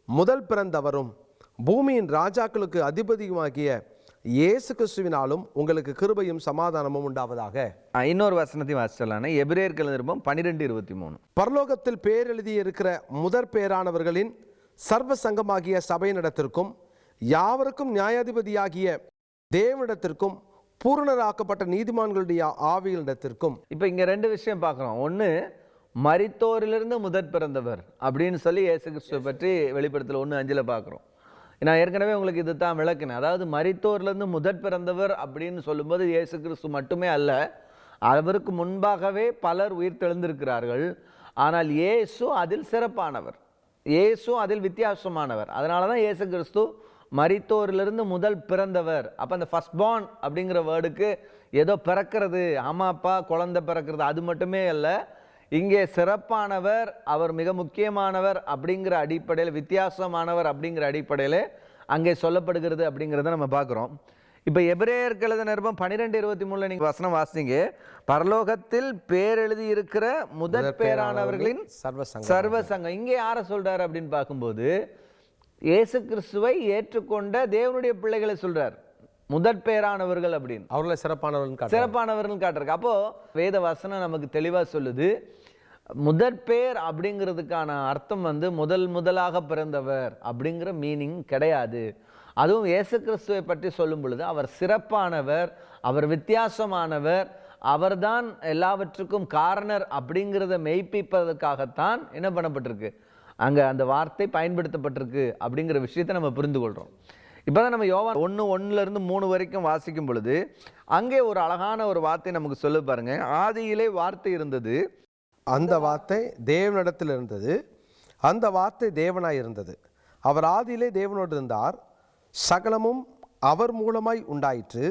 முதல் பிறந்தவரும் பூமியின் ராஜாக்களுக்கு அதிபதியுமாகிய இயேசு கிறிஸ்துவினாலும் உங்களுக்கு கிருபையும் சமாதானமும் உண்டாவதாக. இன்னொரு வசனத்தையும் வாசிச்சலானே எபிரேயர்கள் நிருபம் பன்னிரெண்டு இருபத்தி மூணு. பரலோகத்தில் பேரெழுதி இருக்கிற முதற் பேரானவர்களின் சர்வ சங்கமாகிய சபையினிடத்திற்கும் யாவருக்கும் நியாயாதிபதியாகிய தேவனிடத்திற்கும் பூரணராக்கப்பட்ட நீதிமான்களுடைய ஆவியினிடத்திற்கும் இப்போ இங்க ரெண்டு விஷயம் பார்க்குறோம். ஒன்று மரித்தோரிலிருந்து முதற் பிறந்தவர் அப்படின்னு சொல்லி இயேசு கிறிஸ்துவை பற்றி வெளிப்படுத்தல ஒன்று அஞ்சில் பார்க்குறோம். நான் ஏற்கனவே உங்களுக்கு இது தான் விளக்குனேன். அதாவது மரித்தோர்லேருந்து முதற் பிறந்தவர் அப்படின்னு சொல்லும்போது இயேசு கிறிஸ்து மட்டுமே அல்ல அவருக்கு முன்பாகவே பலர் உயிர் தெழுந்திருக்கிறார்கள் ஆனால் இயேசு அதில் சிறப்பானவர். இயேசு அதில் வித்தியாசமானவர். அதனால தான் இயேசு கிறிஸ்து மரித்தோரிலிருந்து முதல் பிறந்தவர். அப்போ அந்த ஃபஸ்ட் பார்ன் அப்படிங்கிற வேர்டுக்கு ஏதோ பிறக்கிறது. அம்மா அப்பா குழந்தை பிறக்கிறது. அது மட்டுமே அல்ல இங்கே சிறப்பானவர் அவர் மிக முக்கியமானவர் அப்படிங்கிற அடிப்படையில் வித்தியாசமானவர் அப்படிங்கிற அடிப்படையில் அங்கே சொல்லப்படுகிறது அப்படிங்கிறத நம்ம பார்க்குறோம். இப்போ எபிரேயருக்கு எழுத நிருபம் பன்னிரெண்டு இருபத்தி மூணுல நீங்கள் வசனம் வாசிங்க. பரலோகத்தில் பேரெழுதி இருக்கிற முதற் பேரானவர்களின் சர்வ சங்கம். சர்வ சங்கம் இங்கே யாரை சொல்றாரு அப்படின்னு பார்க்கும்போது இயேசு கிறிஸ்துவை ஏற்றுக்கொண்ட தேவனுடைய பிள்ளைகளை சொல்றார். முதற் பேரானவர்கள் அப்படின்னு. அவர்களை சிறப்பானவர்கள். சிறப்பானவர்கள் காட்டுறக்கு அப்போ வேத வசனம் நமக்கு தெளிவா சொல்லுது. முதற்பேர் அப்படிங்கிறதுக்கான அர்த்தம் வந்து முதல் முதலாக பிறந்தவர் அப்படிங்கிற மீனிங் கிடையாது. அதுவும் இயேசு கிறிஸ்துவை பற்றி சொல்லும் பொழுது அவர் சிறப்பானவர் அவர் வித்தியாசமானவர் அவர்தான் எல்லாவற்றுக்கும் காரணர் அப்படிங்கிறத மெய்ப்பிப்பதற்காகத்தான் என்ன பண்ணப்பட்டிருக்கு? அங்கே அந்த வார்த்தை பயன்படுத்தப்பட்டிருக்கு அப்படிங்கிற விஷயத்தை நம்ம புரிந்து கொள்கிறோம் இப்போ தான் நம்ம யோவான் ஒன்று ஒன்றுலேருந்து மூணு வரைக்கும் வாசிக்கும் பொழுது அங்கே ஒரு அழகான ஒரு வார்த்தை நமக்கு சொல்ல பாருங்கள் ஆதியிலே வார்த்தை இருந்தது. அந்த வார்த்தை தேவனிடத்தில் இருந்தது. அந்த வார்த்தை தேவனாய் இருந்தது. அவர் ஆதியிலே தேவனோடு இருந்தார். சகலமும் அவர் மூலமாய் உண்டாயிற்று.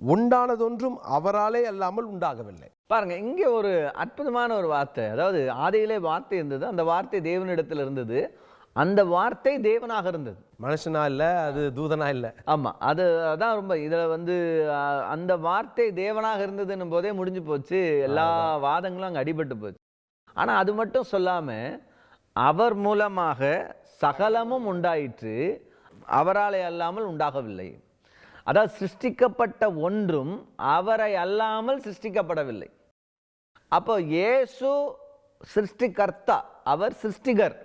உண்டானதொன்றும் அவராலே அல்லாமல் உண்டாகவில்லை. பாருங்க இங்கே ஒரு அற்புதமான ஒரு வார்த்தை. அதாவது ஆதியிலே வார்த்தை இருந்தது அந்த வார்த்தை தேவனிடத்தில் இருந்தது. அந்த வார்த்தை தேவனாக இருந்தது. மனுஷனா இல்ல அது தூதனா இல்ல. ஆமா அது அதான் ரொம்ப இதில் வந்து அந்த வார்த்தை தேவனாக இருந்ததுன்னும் போதே முடிஞ்சு போச்சு. எல்லா வாதங்களும் அங்கே அடிபட்டு போச்சு. ஆனால் அது மட்டும் சொல்லாமல் அவர் மூலமாக சகலமும் உண்டாயிற்று அவராலே அல்லாமல் உண்டாகவில்லை. அதாவது சிருஷ்டிக்கப்பட்ட ஒன்றும் அவரை அல்லாமல் சிருஷ்டிக்கப்படவில்லை. அப்போ இயேசு சிருஷ்டிகர்த்தா அவர் சிருஷ்டிகர்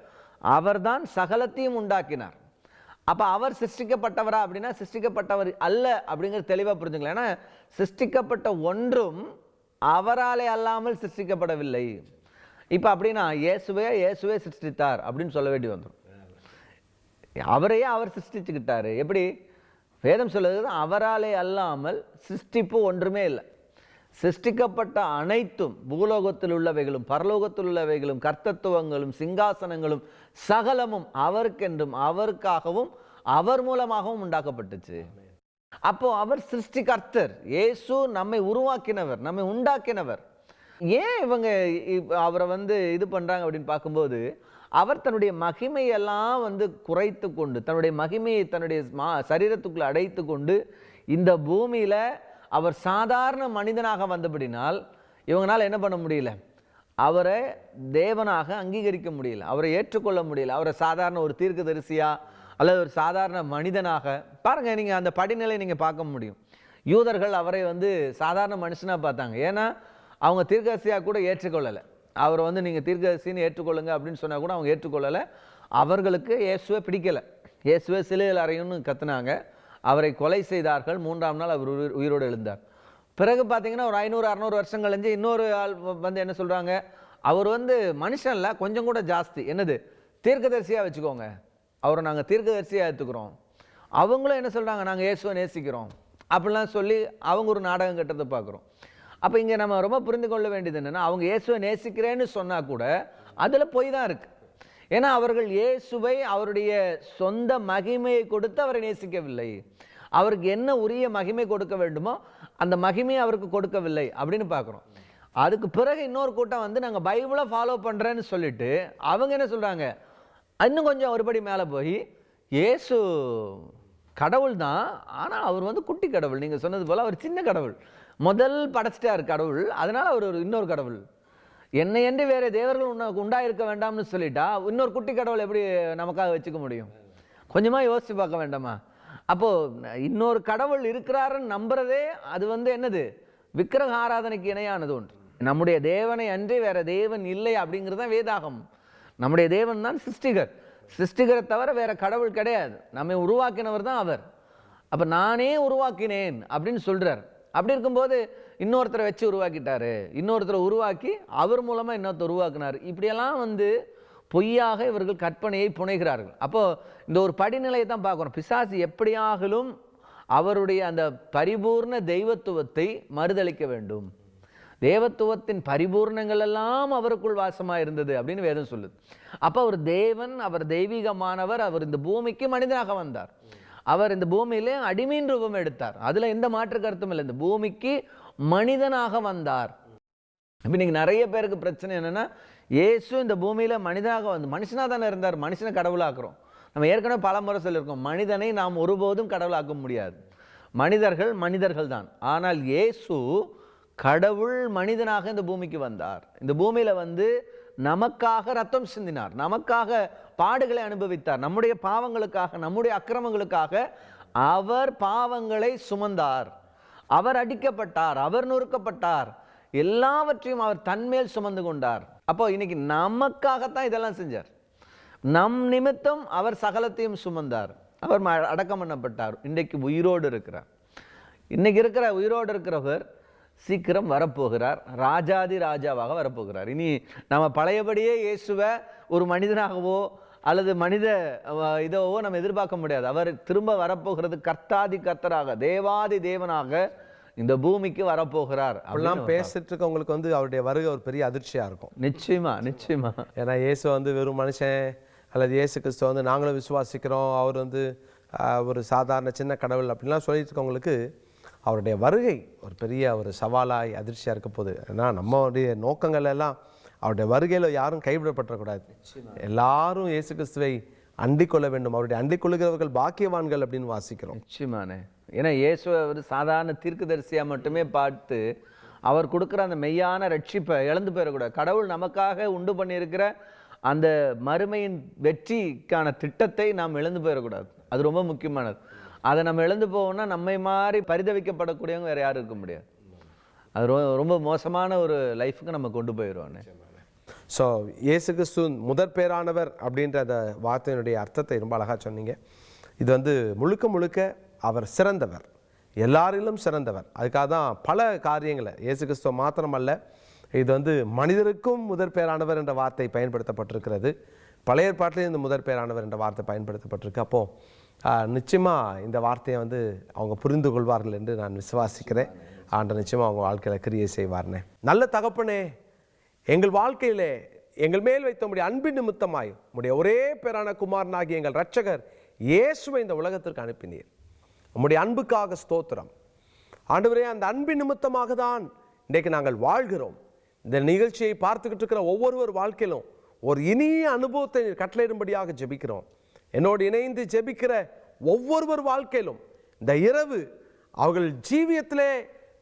அவர்தான் சகலத்தையும் உண்டாக்கினார். அப்போ அவர் சிருஷ்டிக்கப்பட்டவரா அப்படின்னா சிருஷ்டிக்கப்பட்டவர் அல்ல அப்படிங்கிறது தெளிவாக புரிஞ்சுக்கலாம் ஏன்னா சிருஷ்டிக்கப்பட்ட ஒன்றும் அவராலே அல்லாமல் சிருஷ்டிக்கப்படவில்லை. இப்போ அப்படின்னா இயேசுவே இயேசுவே சிருஷ்டித்தார் அப்படின்னு சொல்ல வேண்டி வந்துடும். அவரையே அவர் சிருஷ்டிச்சுக்கிட்டாரு. எப்படி? வேதம் சொல்லுறது அவராலே அல்லாமல் சிருஷ்டிப்பு ஒன்றுமே இல்லை. சிருஷ்டிக்கப்பட்ட அனைத்தும் பூலோகத்தில் உள்ளவைகளும் பரலோகத்தில் உள்ளவைகளும் கர்த்தத்துவங்களும் சிங்காசனங்களும் சகலமும் அவருக்கென்றும் அவருக்காகவும் அவர் மூலமாகவும் உண்டாக்கப்பட்டுச்சு. அப்போ அவர் சிருஷ்டிகர்த்தர். இயேசு நம்மை உருவாக்கினவர் நம்மை உண்டாக்கினவர். ஏன் இவங்க அவரை வந்து இது பண்ணுறாங்க அப்படின்னு பார்க்கும்போது அவர் தன்னுடைய மகிமையெல்லாம் வந்து குறைத்து கொண்டு தன்னுடைய மகிமையை தன்னுடைய மா சரீரத்துக்குள்ள அடைத்து கொண்டு இந்த பூமியில் அவர் சாதாரண மனிதனாக வந்தபடினால் இவங்களால் என்ன பண்ண முடியல? அவரை தேவனாக அங்கீகரிக்க முடியல. அவரை ஏற்றுக்கொள்ள முடியல. அவரை சாதாரண ஒரு தீர்க்கதரிசியா அல்லது ஒரு சாதாரண மனிதனாக பாருங்க நீங்கள் அந்த படிநிலை நீங்கள் பார்க்க முடியும். யூதர்கள் அவரை வந்து சாதாரண மனுஷனாக பார்த்தாங்க. ஏன்னா அவங்க தீர்க்கதரிசியா கூட ஏற்றுக்கொள்ளலை. அவரை வந்து நீங்கள் தீர்க்கதரிசின்னு ஏற்றுக்கொள்ளுங்க அப்படின்னு சொன்னால் கூட அவங்க ஏற்றுக்கொள்ளலை. அவர்களுக்கு இயேசுவை பிடிக்கலை. இயேசுவை சிலையில் அறையும்னு கத்துனாங்க. அவரை கொலை செய்தார்கள். மூன்றாம் நாள் அவர் உயிர் உயிரோடு எழுந்தார். பிறகு பார்த்தீங்கன்னா ஒரு ஐநூறு அறநூறு வருஷம் கழிஞ்சு இன்னொரு ஆள் வந்து என்ன சொல்கிறாங்க அவர் வந்து மனுஷன் கொஞ்சம் கூட ஜாஸ்தி. என்னது? தீர்க்கதரிசியாக வச்சுக்கோங்க. அவரை நாங்கள் தீர்க்கதரிசியாக எடுத்துக்கிறோம் அவங்களும் என்ன சொல்கிறாங்க நாங்கள் இயேசுவை நேசிக்கிறோம். அப்படிலாம் சொல்லி அவங்க ஒரு நாடகம் கட்டுறதை பார்க்குறோம் அப்போ இங்கே நம்ம ரொம்ப புரிந்து கொள்ள வேண்டியது என்னென்னா அவங்க இயேசுவை நேசிக்கிறேன்னு சொன்னால் கூட அதில் பொய் தான் இருக்குது ஏன்னா அவர்கள் இயேசுவை அவருடைய சொந்த மகிமையை கொடுத்து அவரை நேசிக்கவில்லை. அவருக்கு என்ன உரிய மகிமை கொடுக்க வேண்டுமோ அந்த மகிமையை அவருக்கு கொடுக்கவில்லை அப்படின்னு பார்க்குறோம். அதுக்கு பிறகு இன்னொரு கூட்டம் வந்து நாங்கள் பைபிளை ஃபாலோ பண்ணுறேன்னு சொல்லிட்டு அவங்க என்ன சொல்கிறாங்க இன்னும் கொஞ்சம் ஒருபடி மேலே போய் இயேசு கடவுள் தான் ஆனால் அவர் வந்து குட்டி கடவுள். நீங்கள் சொன்னது போல் அவர் சின்ன கடவுள். முதல் படைச்சிட்டார் கடவுள். அதனால் அவர் ஒரு இன்னொரு கடவுள். என்னை என்று வேறு தேவர்கள் உனக்கு உண்டாயிருக்க வேண்டாம்னு சொல்லிட்டா இன்னொரு குட்டி கடவுள் எப்படி நமக்காக வச்சுக்க முடியும்? கொஞ்சமாக யோசித்து பார்க்க வேண்டாமா? அப்போது இன்னொரு கடவுள் இருக்கிறாருன்னு நம்புறதே அது வந்து என்னது? விக்கிரக ஆராதனைக்கு இணையானது ஒன்று. நம்முடைய தேவனை அன்றி வேற தேவன் இல்லை அப்படிங்கிறது தான் வேதாகம். நம்முடைய தேவன் தான் சிருஷ்டிகர். சிருஷ்டிகரை தவிர வேற கடவுள் கிடையாது. நம்மை உருவாக்கினவர் தான் அவர். அப்போ நானே உருவாக்கினேன் அப்படின்னு சொல்கிறார் அப்படி இருக்கும்போது இன்னொருத்தரை வச்சு உருவாக்கிட்டாரு. இன்னொருத்தரை உருவாக்கி அவர் மூலமாக இன்னொருத்தர் உருவாக்குனார். இப்படியெல்லாம் வந்து பொய்யாக இவர்கள் கற்பனையை புனைகிறார்கள். அப்போ இந்த ஒரு படிநிலையை தான் பார்க்குறோம் பிசாசு எப்படியாகலும் அவருடைய அந்த பரிபூர்ண தெய்வத்துவத்தை மறுதளிக்க வேண்டும். தேவத்துவத்தின் பரிபூர்ணங்கள் எல்லாம் அவருக்குள் வாசமாக இருந்தது அப்படின்னு வேதம் சொல்லுது. அப்போ அவர் தேவன் அவர் தெய்வீகமானவர் அவர் இந்த பூமிக்கு மனிதனாக வந்தார். அவர் இந்த பூமியிலே அடிமையின் ரூபம் எடுத்தார். அதில் எந்த மாற்று கருத்தும் இல்லை. இந்த பூமிக்கு மனிதனாக வந்தார். இப்போ இன்னைக்கு நிறைய பேருக்கு பிரச்சனை என்னென்னா ஏசு இந்த பூமியில் மனிதனாக வந்து மனுஷனாக தானே இருந்தார் மனுஷனை கடவுளாக்குறோம். நம்ம ஏற்கனவே பல முறை சொல்லியிருக்கோம் மனிதனை நாம் ஒருபோதும் கடவுளாக்க முடியாது. மனிதர்கள் மனிதர்கள் தான். ஆனால் இயேசு கடவுள் மனிதனாக இந்த பூமிக்கு வந்தார். இந்த பூமியில் வந்து நமக்காக ரத்தம் சிந்தினார். நமக்காக பாடுகளை அனுபவித்தார். நம்முடைய பாவங்களுக்காக நம்முடைய அக்கிரமங்களுக்காக அவர் பாவங்களை சுமந்தார். அவர் அடிக்கப்பட்டார் அவர் நொறுக்கப்பட்டார். எல்லாவற்றையும் அவர் தன்மேல் சுமந்து கொண்டார். அப்போ இன்னைக்கு நமக்காகத்தான் இதெல்லாம் செஞ்சார். நம் நிமித்தம் அவர் சகலத்தையும் சுமந்தார். அவர் ம- அடக்கம் பண்ணப்பட்டார். இன்றைக்கு உயிரோடு இருக்கிறார். இன்றைக்கி இருக்கிற உயிரோடு இருக்கிறவர் சீக்கிரம் வரப்போகிறார். ராஜாதி ராஜாவாக வரப்போகிறார். இனி நம்ம பழையபடியே இயேசுவை ஒரு மனிதனாகவோ அல்லது மனித இதோவோ நம்ம எதிர்பார்க்க முடியாது. அவர் திரும்ப வரப்போகிறது கர்த்தாதி கர்த்தராக தேவாதி தேவனாக இந்த பூமிக்கு வரப்போகிறார் அப்படிலாம் பேசிட்டு இருக்கவங்களுக்கு வந்து அவருடைய வருகை ஒரு பெரிய அதிர்ச்சியா இருக்கும். நிச்சயமா நிச்சயமா. ஏன்னா இயேசு வந்து வெறும் மனுஷன் அல்லது இயேசு கிறிஸ்துவ வந்து நாங்களும் விசுவாசிக்கிறோம். அவர் வந்து ஒரு சாதாரண சின்ன கடவுள் அப்படின்லாம் சொல்லிட்டு இருக்கவங்களுக்கு அவருடைய வருகை ஒரு பெரிய ஒரு சவாலாய் அதிர்ச்சியாக இருக்க போகுது. ஏன்னா நம்மளுடைய நோக்கங்கள் எல்லாம் அவருடைய வருகையில் யாரும் கைவிடப்படக்கூடாது எல்லாரும் இயேசு கிறிஸ்துவை அண்டிக் கொள்ள வேண்டும். அவருடைய அண்டிக் கொள்ளுகிறவர்கள் பாக்கியவான்கள் அப்படின்னு வாசிக்கிறோம். நிச்சயமானே ஏன்னா இயேசுவை ஒரு சாதாரண தீர்க்கதரிசியா மட்டுமே பார்த்து அவர் கொடுக்குற அந்த மெய்யான ரட்சிப்பை இழந்து போயிடக்கூடாது. கடவுள் நமக்காக உண்டு பண்ணியிருக்கிற அந்த மறுமையின் வெற்றிக்கான திட்டத்தை நாம் இழந்து போயிடக்கூடாது. அது ரொம்ப முக்கியமானது. அதை நம்ம இழந்து போவோம்னா நம்மை மாதிரி பரிதவிக்கப்படக்கூடியவங்க வேறு யாரும் இருக்க முடியாது. அது ரொம்ப ரொம்ப மோசமான ஒரு லைஃபுக்கு நம்ம கொண்டு போயிடுவோண்ணே ஸோ இயேசு கிறிஸ்து முதற் பேரானவர் அப்படின்ற அந்த வார்த்தையினுடைய அர்த்தத்தை ரொம்ப அழகாக சொன்னீங்க. இது வந்து முழுக்க முழுக்க அவர் சிறந்தவர். எல்லாரிலும் சிறந்தவர். அதுக்காக தான் பல காரியங்களை இயேசு கிறிஸ்துவ மாத்திரமல்ல இது வந்து மனிதருக்கும் முதற் பேரானவர் என்ற வார்த்தை பயன்படுத்தப்பட்டிருக்கிறது. பழைய ஏற்பாட்டிலே இந்த முதற் பேரானவர் என்ற வார்த்தை பயன்படுத்தப்பட்டிருக்கு. அப்போது நிச்சயமாக இந்த வார்த்தையை வந்து அவங்க புரிந்து கொள்வார்கள் என்று நான் விசுவாசிக்கிறேன். ஆண்டு நிச்சயமாக அவங்க வாழ்க்கையில் கிரியை செய்வார்னே. நல்ல தகப்பனே எங்கள் வாழ்க்கையிலே எங்கள் மேல் வைத்த உடைய அன்பின் நிமித்தமாய் உம்முடைய ஒரே பேரான குமாரனாகிய எங்கள் ரட்சகர் இயேசுவை இந்த உலகத்திற்கு அனுப்பினீர். உம்முடைய அன்புக்காக ஸ்தோத்திரம். ஆண்டவரே அந்த அன்பின் நிமித்தமாக தான் இன்றைக்கு நாங்கள் வாழ்கிறோம். இந்த நிகழ்ச்சியை பார்த்துக்கிட்டு இருக்கிற ஒவ்வொருவர் வாழ்க்கையிலும் ஒரு இனிய அனுபவத்தை கட்டளையிடும்படியாக ஜெபிக்கிறோம். என்னோடு இணைந்து ஜெபிக்கிற ஒவ்வொருவர் வாழ்க்கையிலும் இந்த இரவு அவர்கள் ஜீவியத்திலே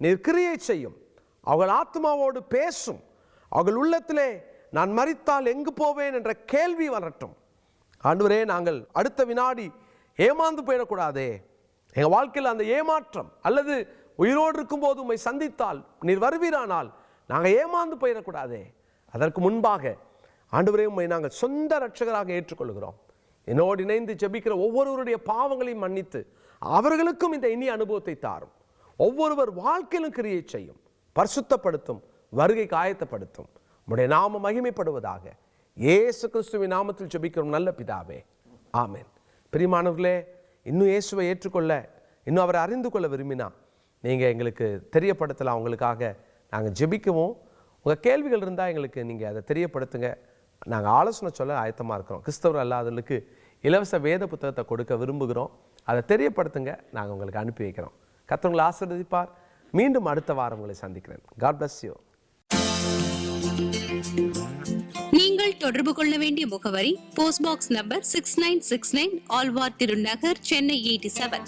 நிற்கிரியை செய்யும். அவர்கள் ஆத்மாவோடு பேசும். அவர்கள் உள்ளத்திலே நான் மறித்தால் எங்கு போவேன்? என்ற கேள்வி வரட்டும். ஆண்டவரே நாங்கள் அடுத்த வினாடி ஏமாந்து போயிடக்கூடாதே. எங்கள் வாழ்க்கையில் அந்த ஏமாற்றம் அல்லது உயிரோடு இருக்கும்போது உம்மை சந்தித்தால் நீர் வருவீரானால் நாங்கள் ஏமாந்து போயிடக்கூடாதே. அதற்கு முன்பாக ஆண்டவரே உம்மை நாங்கள் சொந்த ரட்சகராக ஏற்றுக்கொள்கிறோம். என்னோடு இணைந்து ஜெபிக்கிற ஒவ்வொருவருடைய பாவங்களையும் மன்னித்து அவர்களுக்கும் இந்த இனிய அனுபவத்தை தாரும். ஒவ்வொருவர் வாழ்க்கையிலும் கிரியை செய்யும் பரிசுத்தப்படுத்தும் வருகைக்கு ஆயத்தப்படுத்தும் உடைய நாம மகிமைப்படுவதாக இயேசு கிறிஸ்துவின் நாமத்தில் ஜெபிக்கிறோம். நல்ல பிதாவே ஆமேன். பிரிமானவர்களே இன்னும் இயேசுவை ஏற்றுக்கொள்ள இன்னும் அவரை அறிந்து கொள்ள விரும்பினா நீங்கள் எங்களுக்கு தெரியப்படுத்தலாம். உங்களுக்காக நாங்கள் ஜெபிக்கவும். உங்கள் கேள்விகள் இருந்தால் எங்களுக்கு நீங்கள் அதை தெரியப்படுத்துங்க. நாங்கள் ஆலோசனை சொல்ல ஆயத்தமாக இருக்கிறோம். கிறிஸ்தவர் அல்லாதவர்களுக்கு இலவச வேத புத்தகத்தை கொடுக்க விரும்புகிறோம். அதை தெரியப்படுத்துங்க. நாங்கள் உங்களுக்கு அனுப்பி வைக்கிறோம். கத்தவங்களை ஆசீர்வதிப்பார். மீண்டும் அடுத்த வாரம் உங்களை சந்திக்கிறேன். காட் பிளஸ் யூ நீங்கள் தொடர்பு கொள்ள வேண்டிய முகவரி post box number six nine six nine Alwar Thirunagar Chennai eighty seven